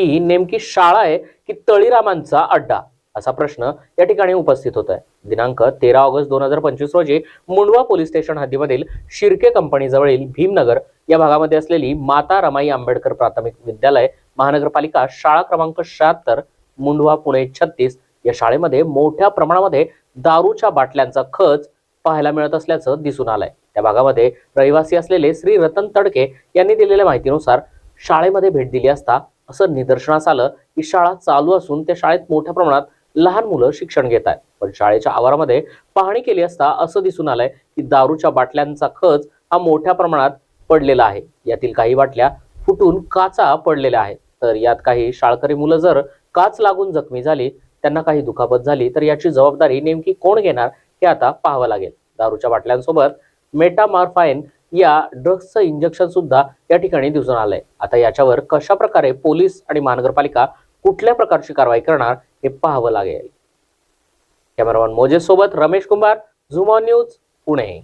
ही नेमकी शाळा आहे की तळीरामांचा अड्डा? असा प्रश्न या ठिकाणी उपस्थित होत आहे दिनांक तेरा ऑगस्ट दोन हजार पंचवीस रोजी मुंडवा पोलीस स्टेशन हद्दीमधील शिर्के कंपनीजवळील भीमनगर या भागामध्ये असलेली माता रमाई आंबेडकर प्राथमिक विद्यालय महानगरपालिका शाळा क्रमांक शहात्तर मुंडवा पुणे छत्तीस या शाळेमध्ये मोठ्या प्रमाणामध्ये दारूच्या बाटल्यांचा खच पाहायला मिळत असल्याचं दिसून आलंय. त्या भागामध्ये रहिवासी असलेले श्री रतन तडके यांनी दिलेल्या माहितीनुसार शाळेमध्ये भेट दिली असता असं निदर्शनास आलं की शाळा चालू असून त्या शाळेत मोठ्या प्रमाणात लहान मुलं शिक्षण घेत आहेत. पण शाळेच्या आवारामध्ये पाहणी केली असता असं दिसून आलंय की दारूच्या बाटल्यांचा खच हा मोठ्या प्रमाणात पडलेला आहे. यातील काही बाटल्या फुटून काचा पडलेल्या आहेत. तर यात काही शाळकरी मुलं जर काच लागून जखमी झाली त्यांना काही दुखापत झाली तर याची जबाबदारी नेमकी कोण घेणार हे आता पाहावं लागेल. दारूच्या बाटल्यांसोबत मेटामार्फाईन या ड्रग्सचं इंजेक्शन सुद्धा या ठिकाणी दिसून आलंय. आता याच्यावर कशा प्रकारे पोलीस आणि महानगरपालिका कुठल्या प्रकारची कारवाई करणार हे पाहावं लागेल. कॅमेरामॅन मोजेस सोबत रमेश कुमार झुमॉन न्यूज पुणे.